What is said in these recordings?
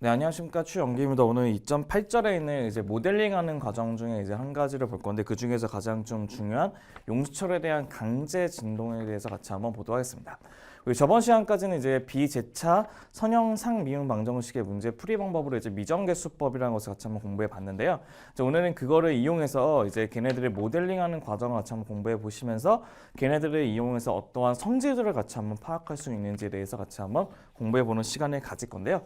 네, 안녕하십니까. 추영기입니다. 오늘 2.8절에 있는 이제 모델링하는 과정 중에 이제 한 가지를 볼 건데 그 중에서 가장 좀 중요한 용수철에 대한 강제 진동에 대해서 같이 한번 보도록 하겠습니다. 저번 시간까지는 이제 비재차 선형상 미음 방정식의 문제 풀이 방법으로 이제 미정계수법이라는 것을 같이 한번 공부해 봤는데요. 오늘은 그거를 이용해서 이제 걔네들의 모델링하는 과정을 같이 한번 공부해 보시면서 걔네들을 이용해서 어떠한 성질들을 같이 한번 파악할 수 있는지에 대해서 같이 한번 공부해 보는 시간을 가질 건데요.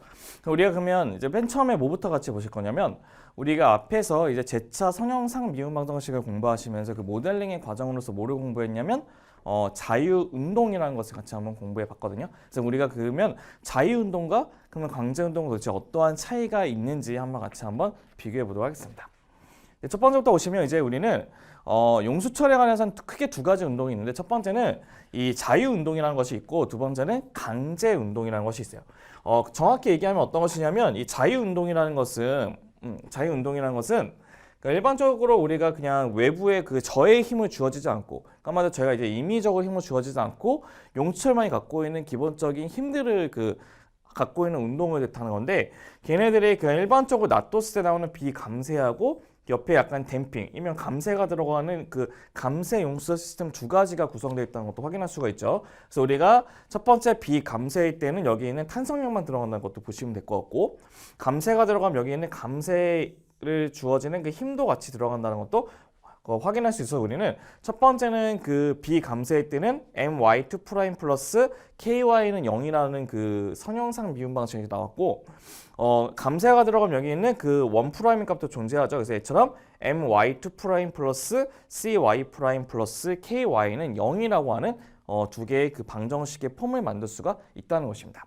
우리가 그러면 이제 맨 처음에 뭐부터 같이 보실 거냐면 우리가 앞에서 이제 제차 선형상 미음 방정식을 공부하시면서 그 모델링의 과정으로서 뭐를 공부했냐면 어, 자유 운동이라는 것을 같이 한번 공부해 봤거든요. 그래서 우리가 그러면 자유 운동과 그러면 강제 운동은 도대체 어떠한 차이가 있는지 한번 같이 한번 비교해 보도록 하겠습니다. 네, 첫 번째부터 보시면 이제 우리는 어, 용수철에 관해서는 크게 두 가지 운동이 있는데 첫 번째는 이 자유 운동이라는 것이 있고 두 번째는 강제 운동이라는 것이 있어요. 어, 정확히 얘기하면 어떤 것이냐면 이 자유 운동이라는 것은 음, 자유 운동이라는 것은 그러니까 일반적으로 우리가 그냥 외부의 그 저의 힘을 주어지지 않고 까마도 저희가 이제 임의적으로 힘을 주어지지 않고 용철만이 갖고 있는 기본적인 힘들을 그 갖고 있는 운동을 뜻하는 건데 걔네들이 그냥 일반적으로 놔뒀을 때 나오는 비감쇄하고 옆에 약간 댐핑, 이면 감쇄가 들어가는 그 감쇄 용수 시스템 두 가지가 구성되어 있다는 것도 확인할 수가 있죠. 그래서 우리가 첫 번째 비감쇄일 때는 여기 있는 탄성력만 들어간다는 것도 보시면 될 것 같고 감쇄가 들어가면 여기 있는 감쇄 를 주어지는 그 힘도 같이 들어간다는 것도 어, 확인할 수 있어 우리는 첫 번째는 그 비감쇄일 때는 my2 프라임 플러스 ky는 0이라는 그 선형상 미분 방식이 나왔고 어, 감쇄가 들어가면 여기 있는 그1 프라임 값도 존재하죠. 그래서 얘처럼 my2 프라임 플러스 cy 프라임 플러스 ky는 0이라고 하는 어, 두 개의 그 방정식의 폼을 만들 수가 있다는 것입니다.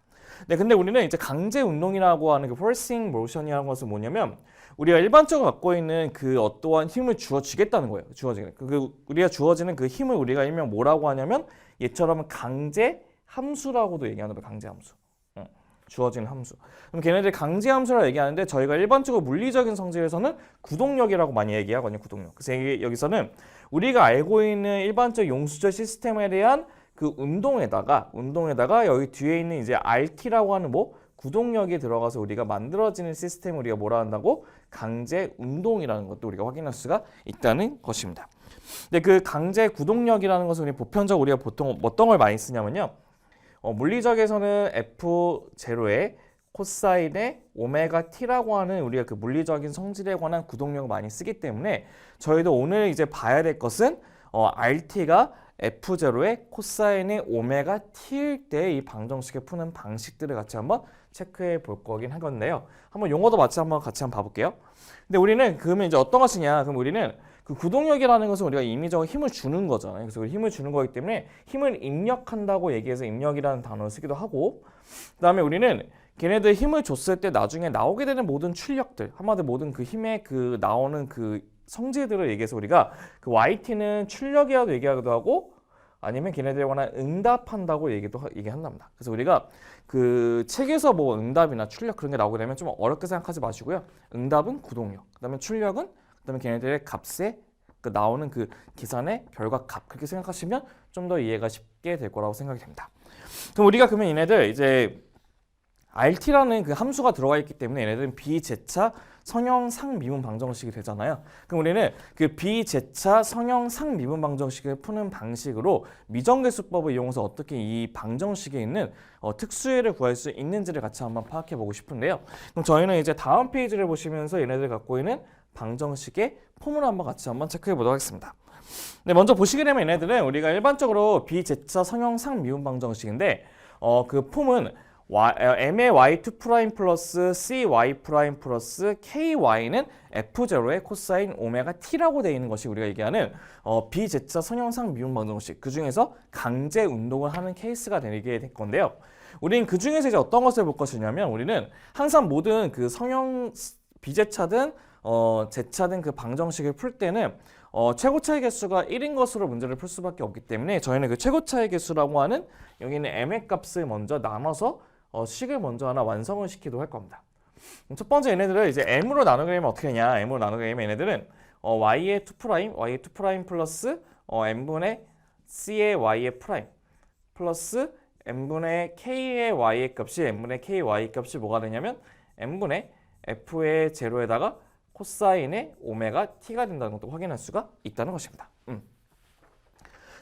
네, 근데 우리는 이제 강제 운동이라고 하는 그 forcing motion이라는 것은 뭐냐면 우리가 일반적으로 갖고 있는 그 어떠한 힘을 주어지겠다는 거예요. 주어지는 그, 그 우리가 주어지는 그 힘을 우리가 일명 뭐라고 하냐면 얘처럼 강제 함수라고도 얘기하는 거예요. 강제 함수. 응. 주어지는 함수. 그럼 걔네들 강제 함수라고 얘기하는데 저희가 일반적으로 물리적인 성질에서는 구동력이라고 많이 얘기하거든요. 구동력. 그래서 여기서는 우리가 알고 있는 일반적 용수절 시스템에 대한 그 운동에다가 운동에다가 여기 뒤에 있는 이제 RT라고 하는 뭐 구동력이 들어가서 우리가 만들어지는 시스템을 우리가 뭐라 한다고 강제 운동이라는 것도 우리가 확인할 수가 있다는 것입니다. 근데 그 강제 구동력이라는 것은 우리 보편적으로 우리가 보통 어떤 걸 많이 쓰냐면요. 어, 물리적에서는 F0의 코사인의 오메가 t라고 하는 우리가 그 물리적인 성질에 관한 구동력을 많이 쓰기 때문에 저희도 오늘 이제 봐야 될 것은 어, RT가 F0의 코사인의 오메가 t일 때 이 방정식을 푸는 방식들을 같이 한번 체크해 볼 거긴 하겠는데요. 한번 용어도 마치 한번 같이 한번 봐볼게요. 근데 우리는 그러면 이제 어떤 것이냐? 그럼 우리는 그 구동력이라는 것은 우리가 임의적으로 힘을 주는 거잖아요. 그래서 그 힘을 주는 거기 때문에 힘을 입력한다고 얘기해서 입력이라는 단어를 쓰기도 하고 그다음에 우리는 걔네들 힘을 줬을 때 나중에 나오게 되는 모든 출력들 한마디로 모든 그 힘의 그 나오는 그 성질들을 얘기해서 우리가 그 YT는 출력이라도 얘기하기도 하고 아니면 걔네들에 관한 응답한다고 얘기도 하- 얘기한답니다. 그래서 우리가 그 책에서 뭐 응답이나 출력 그런 게 나오게 되면 좀 어렵게 생각하지 마시고요. 응답은 구동력, 그다음에 출력은 그다음에 걔네들의 값에 그 나오는 그 계산의 결과 값 그렇게 생각하시면 좀 더 이해가 쉽게 될 거라고 생각이 됩니다. 그럼 우리가 그러면 얘네들 이제 RT라는 그 함수가 들어가 있기 때문에 얘네들은 비제차 성형상 미분 방정식이 되잖아요. 그럼 우리는 그 비제차 성형상 미분 방정식을 푸는 방식으로 미정계수법을 이용해서 어떻게 이 방정식에 있는 어, 특수혜를 구할 수 있는지를 같이 한번 파악해 보고 싶은데요. 그럼 저희는 이제 다음 페이지를 보시면서 얘네들 갖고 있는 방정식의 폼을 한번 같이 한번 체크해 보도록 하겠습니다. 네, 먼저 보시게 되면 얘네들은 우리가 일반적으로 비제차 성형상 미분 방정식인데 어, 그 폼은 m의 y2 프라임 플러스 cy 프라임 플러스 ky는 f0의 코사인 오메가 t라고 되어 있는 것이 우리가 얘기하는 어, 비제차 선형상 미분 방정식 그 중에서 강제 운동을 하는 케이스가 되게 될 건데요. 우리는 그 중에서 이제 어떤 것을 볼 것이냐면 우리는 항상 모든 그 성형 비제차든 어, 제차든 그 방정식을 풀 때는 어, 최고차의 개수가 1인 것으로 문제를 풀 수밖에 없기 때문에 저희는 그 최고차의 개수라고 하는 여기는 m의 값을 먼저 나눠서 어, 식을 먼저 하나 완성을 시키도록 할 겁니다. 첫 번째 얘네들을 이제 m으로 나누게 되면 어떻게 되냐? m으로 나누게 되면 얘네들은 어, y의 2 프라임, y의 2 프라임 플러스 어, m분의 c의 y의 프라임 플러스 m분의 k의 y의 값이 m분의 ky 값이 뭐가 되냐면 n분의 f의 제로에다가 코사인의 오메가 t가 된다는 것도 확인할 수가 있다는 것입니다. 음.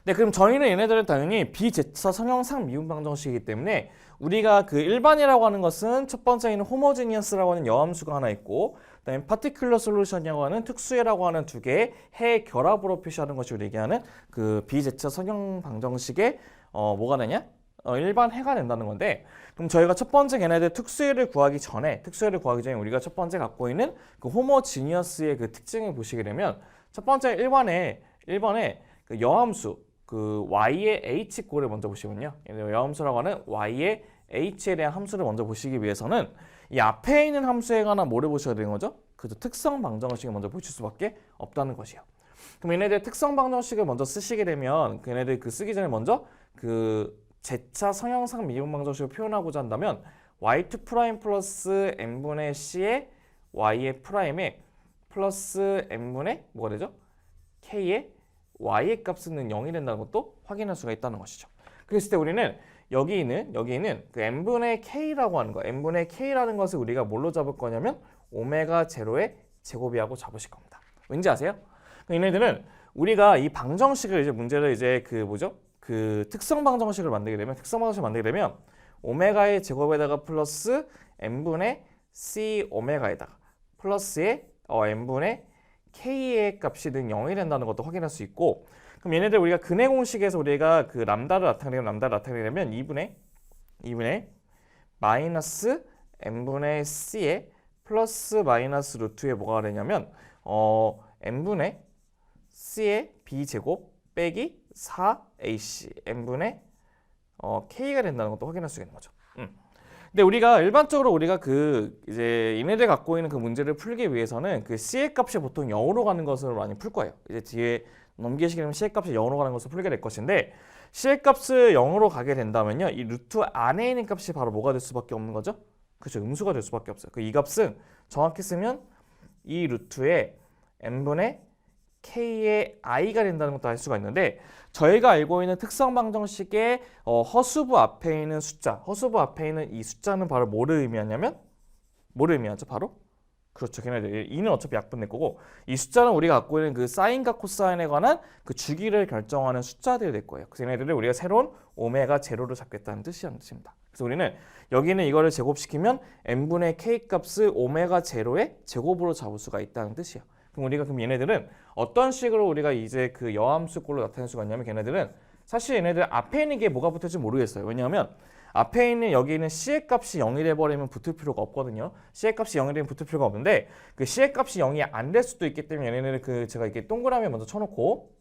네, 그럼 저희는 얘네들은 당연히 비제차 성형상 미분 방정식이기 때문에 우리가 그 일반이라고 하는 것은 첫 번째는 호모지니어스라고 하는 여함수가 하나 있고 그다음에 파티큘러 솔루션이라고 하는 특수해라고 하는 두 개의 해 결합으로 표시하는 것이 우리 얘기하는 그 비제차 성형 방정식의 어 뭐가 되냐? 어, 일반 해가 된다는 건데 그럼 저희가 첫 번째 걔네들 특수해를 구하기 전에 특수해를 구하기 전에 우리가 첫 번째 갖고 있는 그 호모지니어스의 그 특징을 보시게 되면 첫 번째 1번에 1번에 그 여함수 그 y의 h 꼴을 먼저 보시면요. 여함수라고 하는 y의 h에 대한 함수를 먼저 보시기 위해서는 이 앞에 있는 함수에 관한 뭐를 보셔야 되는 거죠? 그죠 특성 방정식을 먼저 보실 수밖에 없다는 것이요. 그럼 얘네들 특성 방정식을 먼저 쓰시게 되면 걔네들 그 쓰기 전에 먼저 그 제차 성형상 미분 방정식을 표현하고자 한다면 y2 프라임 플러스 n분의 c의 y의 프라임에 플러스 n분의 뭐가 되죠? k의 y의 값은 0이 된다는 것도 확인할 수가 있다는 것이죠. 그랬을 때 우리는 여기 있는 여기 있는 그 n분의 k라고 하는 거, n분의 k라는 것을 우리가 뭘로 잡을 거냐면 오메가 제로의 제곱이라고 잡으실 겁니다. 왠지 아세요? 그러니까 얘네들은 우리가 이 방정식을 이제 문제를 이제 그 뭐죠? 그 특성 방정식을 만들게 되면 특성 방정식을 만들게 되면 오메가의 제곱에다가 플러스 n분의 c 오메가에다가 플러스의 어, n분의 k의 값이 는 0이 된다는 것도 확인할 수 있고 그럼 얘네들 우리가 근해 공식에서 우리가 그 람다를 나타내면 람다를 나타내려면 2분의 2분의 마이너스 n분의 c에 플러스 마이너스 루트에 뭐가 되냐면 어 n분의 c의 b제곱 빼기 4ac n분의 어, k가 된다는 것도 확인할 수 있는 거죠. 음. 근데 우리가 일반적으로 우리가 그 이제 얘네들 갖고 있는 그 문제를 풀기 위해서는 그 c의 값이 보통 0으로 가는 것을 많이 풀 거예요. 이제 뒤에 넘기시게 되면 c의 값이 0으로 가는 것을 풀게 될 것인데 c의 값을 0으로 가게 된다면요. 이 루트 안에 있는 값이 바로 뭐가 될 수밖에 없는 거죠? 그렇죠. 음수가 될 수밖에 없어요. 그 이 값은 정확히 쓰면 이 루트에 n분의 k의 i가 된다는 것도 알 수가 있는데 저희가 알고 있는 특성 방정식의 어, 허수부 앞에 있는 숫자, 허수부 앞에 있는 이 숫자는 바로 뭐를 의미하냐면 뭐를 의미하죠? 바로 그렇죠. 걔네들 이는 어차피 약분될 거고 이 숫자는 우리가 갖고 있는 그 사인과 코사인에 관한 그 주기를 결정하는 숫자들이 될 거예요. 그래서 얘네들을 우리가 새로운 오메가 제로를 잡겠다는 뜻이라는 뜻입니다. 그래서 우리는 여기는 이거를 제곱시키면 n분의 k 값을 오메가 제로의 제곱으로 잡을 수가 있다는 뜻이에요. 그럼 우리가 그럼 얘네들은 어떤 식으로 우리가 이제 그 여함수꼴로 나타낼 수가 있냐면 걔네들은 사실 얘네들 앞에 있는 게 뭐가 붙을지 모르겠어요. 왜냐하면 앞에 있는 여기 있는 c의 값이 0이 돼버리면 붙을 필요가 없거든요. c의 값이 0이 되면 붙을 필요가 없는데 그 c의 값이 0이 안 될 수도 있기 때문에 얘네들은 그 제가 이렇게 동그라미 먼저 쳐놓고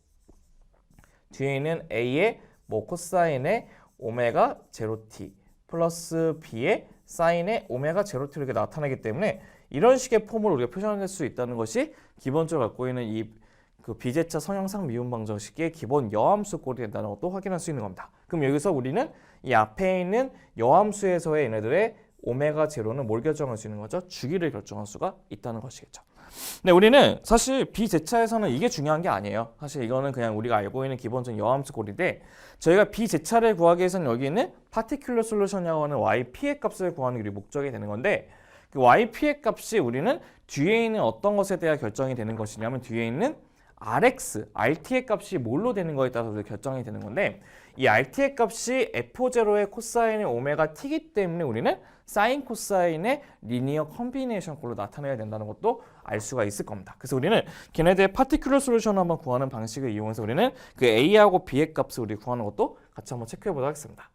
뒤에 있는 a의 뭐 코사인의 오메가 제로 t 플러스 b의 사인의 오메가 제로 t를 이렇게 나타내기 때문에 이런 식의 폼을 우리가 표현할 수 있다는 것이 기본적으로 갖고 있는 이 그 비제차 성형상 미분 방정식의 기본 여함수 꼴이 된다는 것도 확인할 수 있는 겁니다. 그럼 여기서 우리는 이 앞에 있는 여함수에서의 얘네들의 오메가 제로는 뭘 결정할 수 있는 거죠? 주기를 결정할 수가 있다는 것이겠죠. 네, 우리는 사실 비제차에서는 이게 중요한 게 아니에요. 사실 이거는 그냥 우리가 알고 있는 기본적인 여함수 꼴인데 저희가 비제차를 구하기 위해서는 여기 있는 파티큘러 솔루션이라고 하는 yp의 값을 구하는 게 우리 목적이 되는 건데 그 yp의 값이 우리는 뒤에 있는 어떤 것에 대해 결정이 되는 것이냐면 뒤에 있는 rx, rt의 값이 뭘로 되는 거에 따라서 결정이 되는 건데 이 rt의 값이 f0의 코사인의 오메가 t이기 때문에 우리는 사인 코사인의 리니어 컨비네이션 꼴로 나타내야 된다는 것도 알 수가 있을 겁니다. 그래서 우리는 걔네들의 파티큘러 솔루션을 한번 구하는 방식을 이용해서 우리는 그 a하고 b의 값을 우리 구하는 것도 같이 한번 체크해 보도록 하겠습니다.